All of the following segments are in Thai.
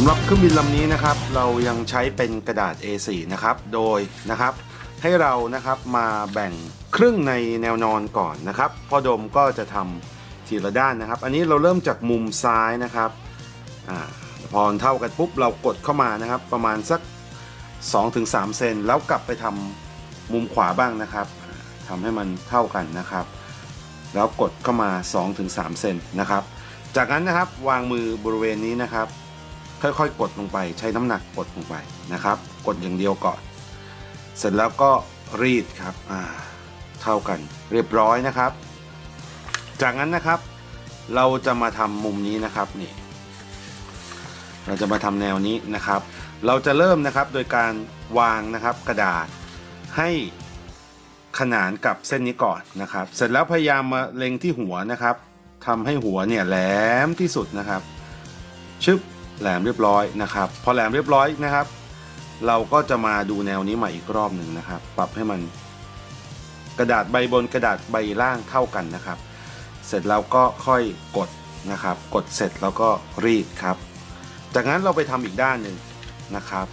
ำหรับเครื่องบินลำนี้นะครับ เรายังใช้เป็นกระดาษ A4 นะครับ โดยนะครับ ให้เรานะครับมาแบ่งครึ่งในแนวนอนก่อนนะครับพ่อดมก็จะทำทีละด้านนะครับ อันนี้เราเริ่มจากมุมซ้ายนะครับอพอเท่ากันปุ๊บเรากดเข้ามานะครับ ประมาณสัก 2-3 เซนแล้วกลับไปทำมุมขวาบ้างนะครับทำให้มันเท่ากันนะครับ แล้วกดเข้ามา 2-3 เซนนะครับ จากนั้นนะครับวางมือบริเวณนี้นะครับ ค่อยๆ กดลงไป ใช้น้ำหนักกดลงไปนะครับ กดอย่างเดียวก่อน เสร็จแล้วก็รีดครับเท่ากันเรียบร้อยนะครับ จากนั้นนะครับ เราจะมาทำมุมนี้นะครับนี่เราจะมาทำแนวนี้นะครับ เราจะเริ่มนะครับโดยการวางนะครับกระดาษให้ขนานกับเส้นนี้ก่อนนะครับ เสร็จแล้วพยายามมาเล็งที่หัวนะครับทำให้หัวเนี่ยแหลมที่สุดนะครับ ชึบ แหลมเรียบร้อยนะครับ พอแหลมเรียบร้อยนะครับ เราก็จะมาดูแนวนี้ใหม่อีกรอบหนึ่งนะครับ ปรับให้มันกระดาษใบบนกระดาษใบล่างเท่ากันนะครับ เสร็จแล้วก็ค่อยกดนะครับ กดเสร็จแล้วก็รีดครับ จากนั้นเราไปทำอีกด้านหนึ่งนะครับ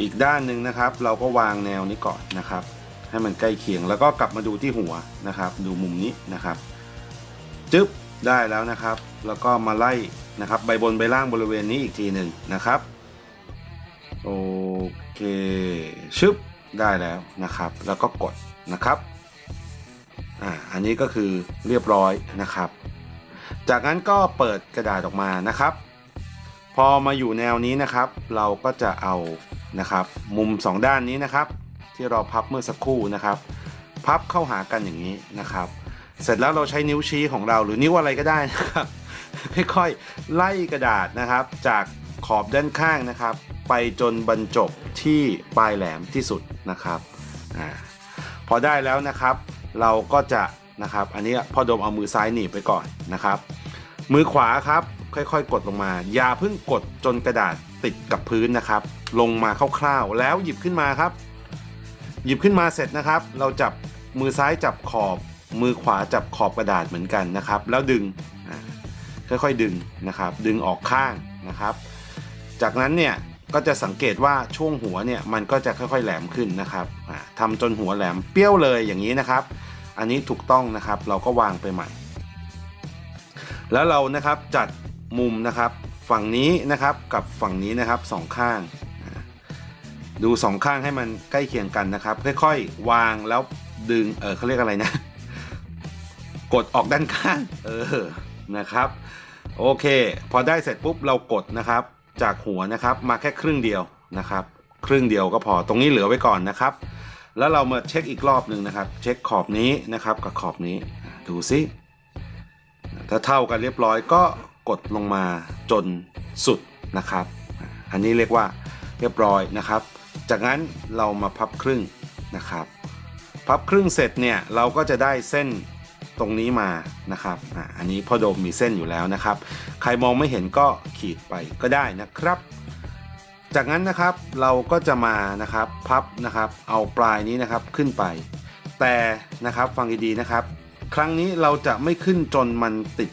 อีกด้านหนึ่งนะครับ เราก็วางแนวนี้ก่อนนะครับ ให้มันใกล้เคียงแล้วก็กลับมาดูที่หัวนะครับ ดูมุมนี้นะครับ จึ๊บได้แล้วนะครับ แล้วก็มาไล่ นะครับใบบนใบล่างบริเวณนี้อีกทีหนึ่งนะครับโอเคชึบได้แล้วนะครับ แล้วก็กดนะครับอ่าอันนี้ก็คือเรียบร้อยนะครับ จากนั้นก็เปิดกระดาษออกมานะครับ พอมาอยู่แนวนี้นะครับ เราก็จะเอานะครับ มุม 2 ด้านนี้นะครับ ที่เราพับเมื่อสักครู่นะครับ พับเข้าหากันอย่างนี้นะครับ เสร็จแล้วเราใช้นิ้วชี้ของเราหรือนิ้วอะไรก็ได้นะครับค่อยๆไล่กระดาษนะครับ จากขอบด้านข้างนะครับ ไปจนบรรจบที่ปลายแหลมที่สุดนะครับอพอได้แล้วนะครับ เราก็จะนะครับ อันนี้พ่อดมเอามือซ้ายหนีบไปก่อนนะครับ มือขวาครับค่อยๆ กดลงมา อย่าเพิ่งกดจนกระดาษติดกับพื้นนะครับ ลงมาคร่าวๆ แล้วหยิบขึ้นมาครับ หยิบขึ้นมาเสร็จนะครับ เราจับมือซ้ายจับขอบ มือขวาจับขอบกระดาษเหมือนกันนะครับ แล้วดึงค่อยๆดึงนะครับ ดึงออกข้างนะครับ จากนั้นเนี่ยก็จะสังเกตว่าช่วงหัวเนี่ยมันก็จะค่อยๆแหลมขึ้นนะครับอ่าทำจนหัวแหลมเปรี้ยวเลยอย่างนี้นะครับ อันนี้ถูกต้องนะครับเราก็วางไปใหม่ แล้วเรานะครับจัดมุมนะครับฝั่งนี้นะครับกับฝั่งนี้นะครับสองข้าง ดูสองข้างให้มันใกล้เคียงกันนะครับ ค่อยๆ วางแล้วดึงเออเขาเรียกอะไรนะ กดออกด้านข้างเออนะครับโอเค พอได้เสร็จปุ๊บเรากดนะครับ จากหัวนะครับมาแค่ครึ่งเดียวนะครับ ครึ่งเดียวก็พอตรงนี้เหลือไว้ก่อนนะครับ แล้วเรามาเช็คอีกรอบหนึ่งนะครับ เช็คขอบนี้นะครับกับขอบนี้อะดูซิถ้าเท่ากันเรียบร้อยก็กดลงมาจนสุดนะครับอะอันนี้เรียกว่าเรียบร้อยนะครับ จากนั้นเรามาพับครึ่งนะครับ พับครึ่งเสร็จเนี่ยเราก็จะได้เส้น ตรงนี้มานะครับอะอันนี้พ่อโดมมีเส้นอยู่แล้วนะครับ ใครมองไม่เห็นก็ขีดไปก็ได้นะครับ จากนั้นนะครับเราก็จะมานะครับพับนะครับเอาปลายนี้นะครับขึ้นไป แต่นะครับฟังดีๆนะครับ ครั้งนี้เราจะไม่ขึ้นจนมันติด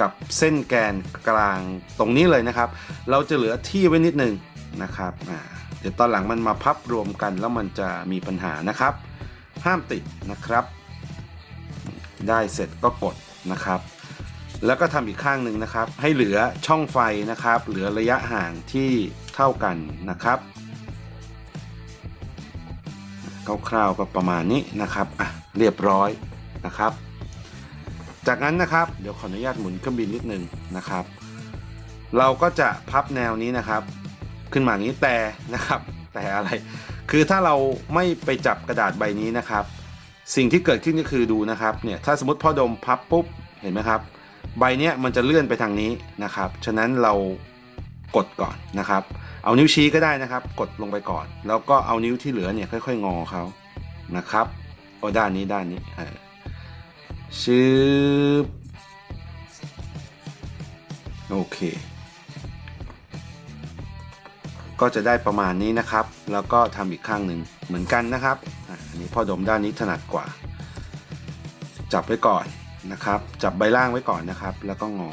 กับเส้นแกนกลางตรงนี้เลยนะครับ เราจะเหลือที่ไว้นิดนึงนะครับอ่าเดี๋ยวตอนหลังมันมาพับรวมกันแล้วมันจะมีปัญหานะครับ ห้ามติดนะครับ ได้เสร็จก็กดนะครับ แล้วก็ทำอีกข้างหนึ่งนะครับ ให้เหลือช่องไฟนะครับ เหลือระยะห่างที่เท่ากันนะครับคร่าวๆก็ประมาณนี้นะครับอะเรียบร้อยนะครับ จากนั้นนะครับเดี๋ยวขออนุญาตหมุนเครื่องบินนิดนึงนะครับ เราก็จะพับแนวนี้นะครับ ขึ้นมาอย่างนี้แต่นะครับ แต่อะไร คือถ้าเราไม่ไปจับกระดาษใบนี้นะครับ สิ่งที่เกิดขึ้นก็คือดูนะครับเนี่ยถ้าสมมติพ่อดมพับปุ๊บเห็นไหมครับ ใบเนี้ยมันจะเลื่อนไปทางนี้นะครับ ฉะนั้นเรากดก่อนนะครับ เอานิ้วชี้ก็ได้นะครับ กดลงไปก่อน แล้วก็เอานิ้วที่เหลือเนี่ยค่อย ๆ งอเขานะครับโอ้ด้านนี้ด้านนี้เออชืบโอเค ก็จะได้ประมาณนี้นะครับ แล้วก็ทำอีกข้างหนึ่งเหมือนกันนะครับี้พ่อดมด้านนี้ถนัดกว่า จับไว้ก่อนนะครับ จับใบล่างไว้ก่อนนะครับ แล้วก็งอ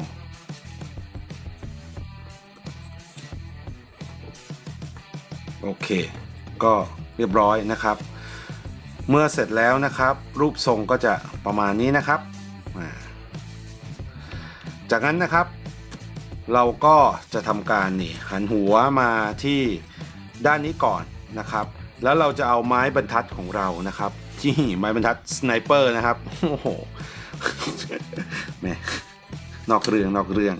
โอเค ก็เรียบร้อยนะครับ เมื่อเสร็จแล้วนะครับ รูปทรงก็จะประมาณนี้นะครับ จากนั้นนะครับ เราก็จะทำการนี่หันหัวมาที่ด้านนี้ก่อนนะครับ แล้วเราจะเอาไม้บรรทัดของเรานะครับที่ไม้บรรทัดสไนเปอร์นะครับโอ้โหแม่นอกเรื่องนอกเรื่อง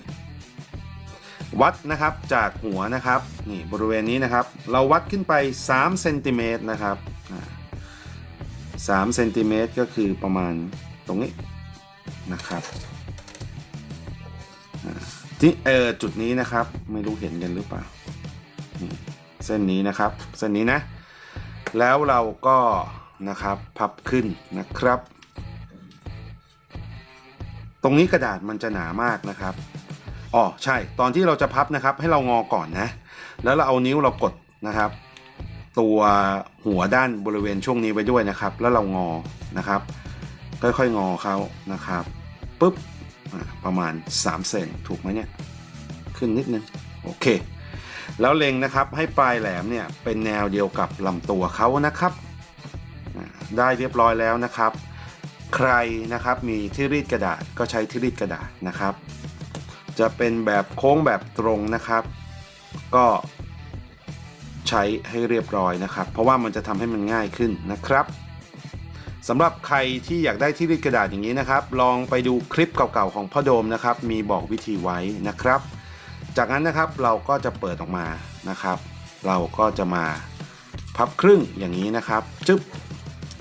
วัดนะครับจากหัวนะครับนี่บริเวณนี้นะครับ เราวัดขึ้นไป3เซนติเมตรนะครับอ่า3เซนติเมตรก็คือประมาณตรงนี้นะครับที่เออจุดนี้นะครับไม่รู้เห็นกันหรือเปล่าเส้นนี้นะครับ เส้นนี้นะ แล้วเราก็นะครับพับขึ้นนะครับ ตรงนี้กระดาษมันจะหนามากนะครับอ๋อใช่ตอนที่เราจะพับนะครับ ให้เรางอก่อนนะ แล้วเราเอานิ้วเรากดนะครับ ตัวหัวด้านบริเวณช่วงนี้ไว้ด้วยนะครับ แล้วเรางอนะครับ ค่อยๆงอเขานะครับปุ๊บประมาณ3เซนถูกไหมเนี่ย ขึ้นนิดนึงโอเค แล้วเล็งนะครับให้ปลายแหลมเนี่ยเป็นแนวเดียวกับลำตัวเขานะครับได้เรียบร้อยแล้วนะครับ ใครนะครับมีที่รีดกระดาษก็ใช้ที่รีดกระดาษนะครับ จะเป็นแบบโค้งแบบตรงนะครับ ก็ใช้ให้เรียบร้อยนะครับ เพราะว่ามันจะทำให้มันง่ายขึ้นนะครับสำหรับใครที่อยากได้ที่รีดกระดาษอย่างนี้นะครับ ลองไปดูคลิปเก่าๆของพ่อโดมนะครับ มีบอกวิธีไว้นะครับ จากนั้นนะครับเราก็จะเปิดออกมานะครับ เราก็จะมาพับครึ่งอย่างนี้นะครับจึ๊บ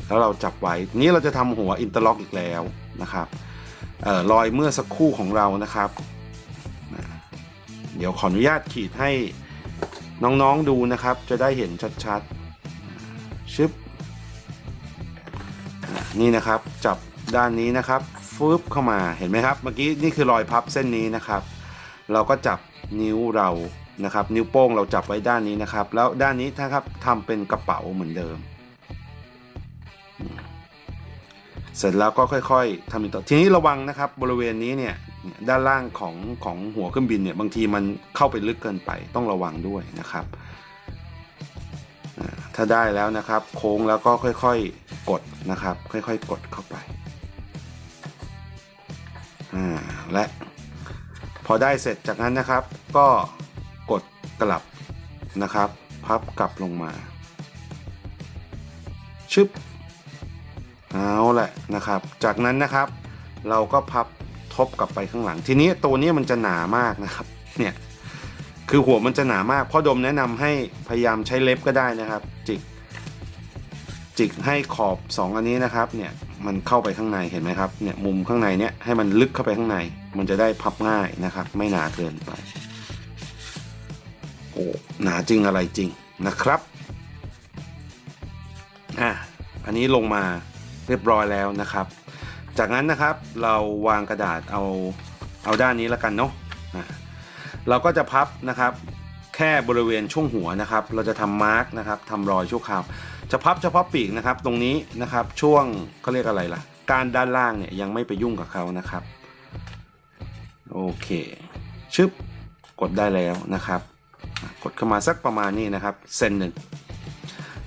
แล้วเราจับไว้นี้เราจะทำหัวอินเตอร์ล็อกอีกแล้วนะครับออรอยเมื่อสักครู่ของเรานะครับ เดี๋ยวขออนุญาตขีดให้น้องๆดูนะครับ จะได้เห็นชัดๆชึบนี่นะครับจับด้านนี้นะครับฟึบเข้ามาเห็นไหมครับ เมื่อกี้นี่คือรอยพับเส้นนี้นะครับ เราก็จับนิ้วเรานะครับ นิ้วโป้งเราจับไว้ด้านนี้นะครับ แล้วด้านนี้นะครับทำเป็นกระเป๋าเหมือนเดิม เสร็จแล้วก็ค่อย ๆทำอีกต่อทีนี้ระวังนะครับ บริเวณนี้เนี่ยด้านล่างของของหัวเครื่องบินเนี่ยบางทีมันเข้าไปลึกเกินไปต้องระวังด้วยนะครับถ้าได้แล้วนะครับ โค้งแล้วก็ค่อยๆกดนะครับ ค่อยๆกดเข้าไปอ่าและ อได้เสร็จจากนั้นนะครับ ก็กดกลับนะครับ พับกลับลงมา ชึบเอาแหละนะครับ จากนั้นนะครับ เราก็พับทบกลับไปข้างหลัง ทีนี้ตัวนี้มันจะหนามากนะครับเนี่ยคือหัวมันจะหนามากพ่อดมแนะนำให้พยายามใช้เล็บก็ได้นะครับ จิก จิกให้ขอบ 2 อันนี้นะครับเนี่ยมันเข้าไปข้างในเห็นไหมครับเนี่ยมุมข้างในเนี่ยให้มันลึกเข้าไปข้างใน มันจะได้พับง่ายนะครับ ไม่หนาเกินไปโอ้หนาจริงอะไรจริงนะครับอะอันนี้ลงมาเรียบร้อยแล้วนะครับ จากนั้นนะครับเราวางกระดาษเอาเอาด้านนี้แล้วกันเนาะอะเราก็จะพับนะครับ แค่บริเวณช่วงหัวนะครับ เราจะทำมาร์กนะครับทำรอยชั่วคราว จะพับเฉพาะปีกนะครับตรงนี้นะครับช่วงเขาเรียกอะไรล่ะการด้านล่างเนี่ยยังไม่ไปยุ่งกับเขานะครับโอเคชึบกดได้แล้วนะครับ กดเข้ามาสักประมาณนี้นะครับเซนหนึ่ง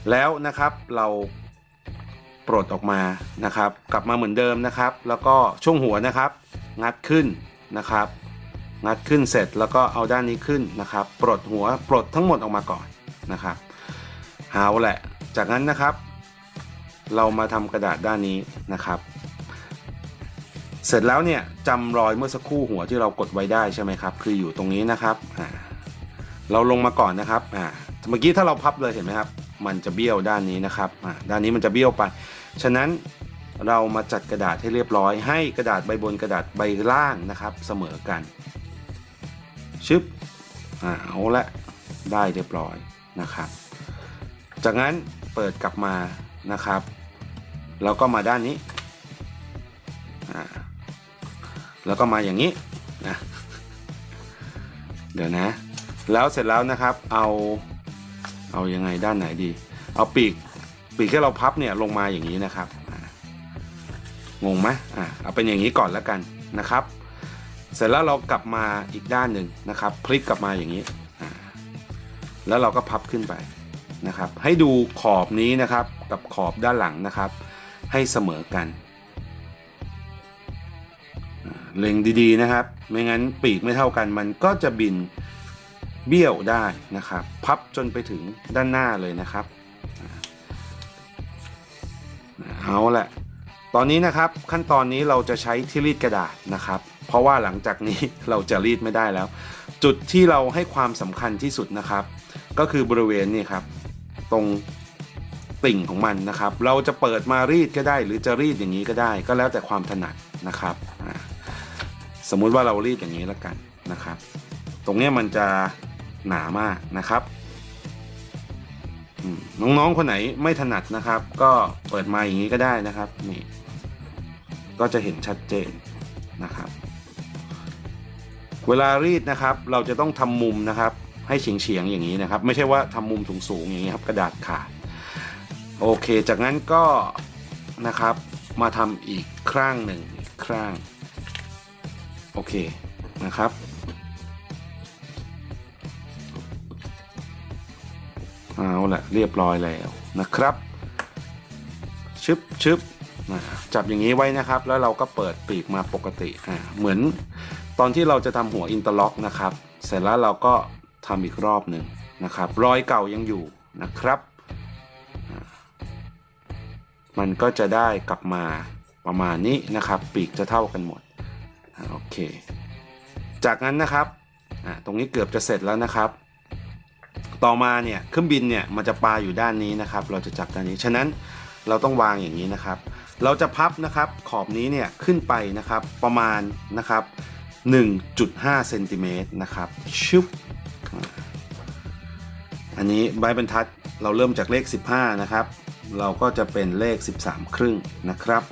แล้วนะครับเราปลดออกมานะครับ กลับมาเหมือนเดิมนะครับ แล้วก็ช่วงหัวนะครับ งัดขึ้นนะครับ งัดขึ้นเสร็จแล้วก็เอาด้านนี้ขึ้นนะครับ ปลดหัวปลดทั้งหมดออกมาก่อนนะครับเอาแหละ จากนั้นนะครับ เรามาทำกระดาษด้านนี้นะครับ เสร็จแล้วเนี่ยจำรอยเมื่อสักครู่หัวที่เรากดไว้ได้ใช่ไหมครับ คืออยู่ตรงนี้นะครับเราลงมาก่อนนะครับเมื่อกี้ถ้าเราพับเลยเห็นไหมครับ มันจะเบี้ยวด้านนี้นะครับด้านนี้มันจะเบี้ยวไป ฉะนั้นเรามาจัดกระดาษให้เรียบร้อย ให้กระดาษใบบนกระดาษใบล่างนะครับเสมอกัน ชึบอ่าเอาละได้เรียบร้อยนะครับ จากนั้น เปิดกลับมานะครับ แล้วก็มาด้านนี้ แล้วก็มาอย่างนี้นะเดี๋ยวนะ แล้วเสร็จแล้วนะครับเอาเอายังไงด้านไหนดี เอาปีกปีกที่เราพับเนี่ยลงมาอย่างนี้นะครับงงไหมอ่าเอาเป็นอย่างนี้ก่อนแล้วกันนะครับ เสร็จแล้วเรากลับมาอีกด้านหนึ่งนะครับ พลิกกลับมาอย่างนี้แล้วเราก็พับขึ้นไป นะครับ ให้ดูขอบนี้นะครับกับขอบด้านหลังนะครับ ให้เสมอกันเล็งดีๆนะครับ ไม่งั้นปีกไม่เท่ากันมันก็จะบินเบี้ยวได้นะครับ พับจนไปถึงด้านหน้าเลยนะครับเอาละตอนนี้นะครับขั้นตอนนี้เราจะใช้ที่รีดกระดาษนะครับ เพราะว่าหลังจากนี้เราจะรีดไม่ได้แล้ว จุดที่เราให้ความสำคัญที่สุดนะครับ ก็คือบริเวณนี่ครับ ตรงติ่งของมันนะครับ เราจะเปิดมารีดก็ได้ หรือจะรีดอย่างนี้ก็ได้ ก็แล้วแต่ความถนัดนะครับสมมุติว่าเรารีดอย่างนี้แล้วกันนะครับ ตรงนี้มันจะหนามากนะครับน้องๆคนไหนไม่ถนัดนะครับ ก็เปิดมาอย่างนี้ก็ได้นะครับนี่ก็จะเห็นชัดเจนนะครับ เวลารีดนะครับ เราจะต้องทำมุมนะครับ ให้เฉียงๆอย่างนี้นะครับ ไม่ใช่ว่าทำมุมสูงๆอย่างนี้ครับกระดาษขาดโอเค จากนั้นก็นะครับมาทำอีกครั้งหนึ่งอีกครั้งโอเคนะครับเอาละเรียบร้อยแล้วนะครับชึบชึบจับอย่างนี้ไว้นะครับ แล้วเราก็เปิดปีกมาปกติอ่าเหมือนตอนที่เราจะทำหัวอินเตอร์ล็อกนะครับ เสร็จแล้วเราก็ ทำอีกรอบหนึ่งนะครับ รอยเก่ายังอยู่นะครับ มันก็จะได้กลับมาประมาณนี้นะครับ ปีกจะเท่ากันหมดโอเค จากนั้นนะครับตรงนี้เกือบจะเสร็จแล้วนะครับ ต่อมาเนี่ยเครื่องบินเนี่ยมันจะปาอยู่ด้านนี้นะครับ เราจะจับด้านนี้ ฉะนั้นเราต้องวางอย่างนี้นะครับ เราจะพับนะครับขอบนี้เนี่ยขึ้นไปนะครับประมาณนะครับ1.5เซนติเมตรนะครับชุบ อันนี้ใบบรรทัดเราเริ่มจากเลข 15 นะครับ เราก็จะเป็นเลข 13 ครึ่งนะครับ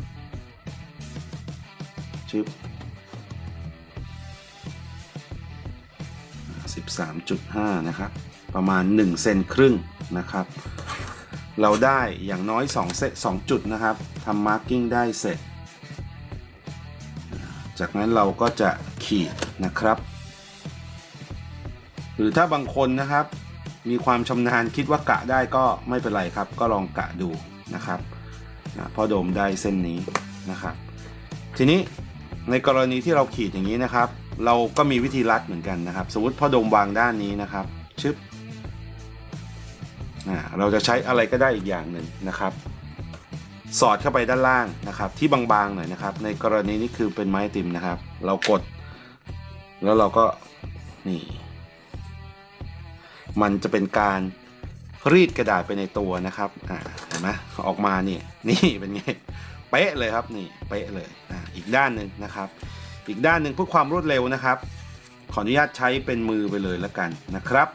ชึบ13.5 นะครับ ประมาณ 1 เซนครึ่งนะครับ เราได้อย่างน้อย 2 เซต2จุดนะครับทำมาร์กิ้งได้เสร็จ จากนั้นเราก็จะขีดนะครับ หรือถ้าบางคนนะครับ มีความชำนาญคิดว่ากะได้ก็ไม่เป็นไรครับ ก็ลองกะดูนะครับนะพอโดมได้เส้นนี้นะครับ ทีนี้ในกรณีที่เราขีดอย่างนี้นะครับ เราก็มีวิธีรัดเหมือนกันนะครับ สมมติพอโดมวางด้านนี้นะครับชึบเราจะใช้อะไรก็ได้อีกอย่างหนึ่งนะครับ สอดเข้าไปด้านล่างนะครับ ที่บางๆหน่อยนะครับ ในกรณีนี้คือเป็นไม้ติมนะครับ เรากด แล้วเราก็นี่ มันจะเป็นการรีดกระดาษไปในตัวนะครับอ่าเห็นไหมออกมานี่นี่เป็นไงเป๊ะเลยครับนี่เป๊ะเลยอ่าอีกด้านหนึ่งนะครับ อีกด้านหนึ่งเพื่อความรวดเร็วนะครับ ขออนุญาตใช้เป็นมือไปเลยแล้วกันนะครับ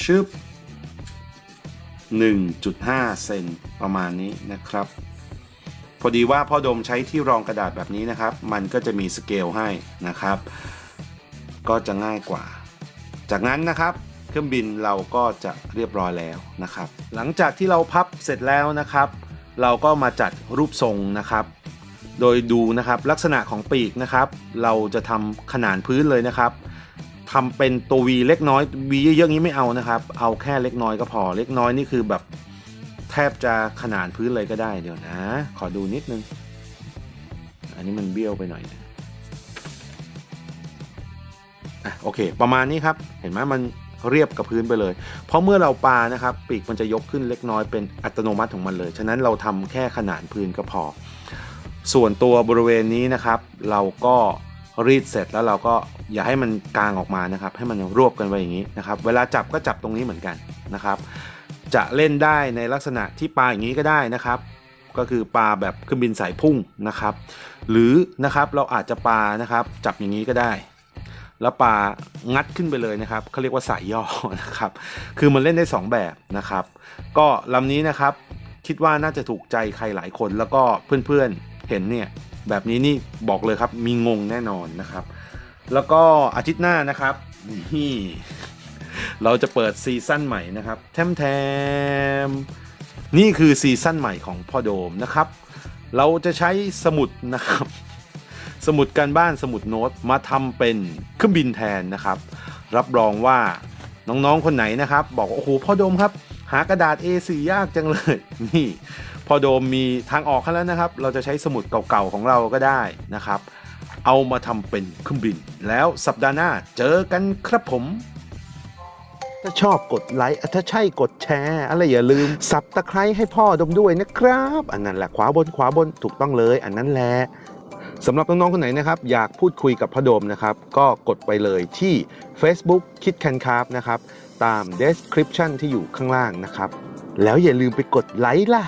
ชึบ1.5 เซนประมาณนี้นะครับ พอดีว่าพ่อดมใช้ที่รองกระดาษแบบนี้นะครับ มันก็จะมีสเกลให้นะครับ ก็จะง่ายกว่า จากนั้นนะครับเครื่องบินเราก็จะเรียบร้อยแล้วนะครับ หลังจากที่เราพับเสร็จแล้วนะครับ เราก็มาจัดรูปทรงนะครับ โดยดูนะครับลักษณะของปีกนะครับ เราจะทำขนานพื้นเลยนะครับทำเป็นตัว V เล็กน้อย V เยอะๆนี้ไม่เอานะครับ เอาแค่เล็กน้อยก็พอ เล็กน้อยนี่คือแบบแทบจะขนานพื้นเลยก็ได้เดี๋ยวนะ ขอดูนิดนึง อันนี้มันเบี้ยวไปหน่อยนะ อะโอเค ประมาณนี้ครับเห็นไหมมันเรียบกับพื้นไปเลย เพราะเมื่อเราปานะครับปีกมันจะยกขึ้นเล็กน้อยเป็นอัตโนมัติของมันเลย ฉะนั้นเราทำแค่ขนานพื้นก็พอ ส่วนตัวบริเวณนี้นะครับ เราก็รีดเสร็จแล้วเราก็อย่าให้มันกางออกมานะครับ ให้มันรวบกันไว้อย่างนี้นะครับ เวลาจับก็จับตรงนี้เหมือนกันนะครับ จะเล่นได้ในลักษณะที่ปลาอย่างนี้ก็ได้นะครับ ก็คือปลาแบบเครื่องบินสายพุ่งนะครับ หรือนะครับเราอาจจะปลานะครับ จับอย่างนี้ก็ได้ แล้วปลางัดขึ้นไปเลยนะครับเขาเรียกว่าสายย่อนะครับ คือมันเล่นได้ 2 แบบนะครับ ก็ลำนี้นะครับคิดว่าน่าจะถูกใจใครหลายคนแล้วก็เพื่อนๆเห็นเนี่ยแบบนี้นี่บอกเลยครับมีงงแน่นอนนะครับ แล้วก็อาทิตย์หน้านะครับนี่เราจะเปิดซีซั่นใหม่นะครับแทมแทมนี่คือซีซั่นใหม่ของพ่อโดมนะครับ เราจะใช้สมุดนะครับ สมุดการบ้านสมุดโน้ตมาทำเป็นเครื่องบินแทนนะครับ รับรองว่าน้องๆคนไหนนะครับ บอกโอ้โหพ่อโดมครับ หากระดาษ A4 ยากจังเลย นี่พ่อโดมมีทางออกให้แล้วนะครับ เราจะใช้สมุดเก่าๆของเราก็ได้นะครับ เอามาทำเป็นเครื่องบิน แล้วสัปดาห์หน้าเจอกันครับผมถ้าชอบกดไลค์ถ้าใช่กดแชร์อะไรอย่าลืมสับตะไคร้ให้พ่อดมด้วยนะครับ อันนั้นแหละขวาบนขวาบนถูกต้องเลย อันนั้นแหละ สำหรับน้องๆคนไหนนะครับอยากพูดคุยกับพ่อโดมนะครับ ก็กดไปเลยที่ Facebook คิดแคนครับนะครับ ตาม description ที่อยู่ข้างล่างนะครับ แล้วอย่าลืมไปกดไลค์ล่ะ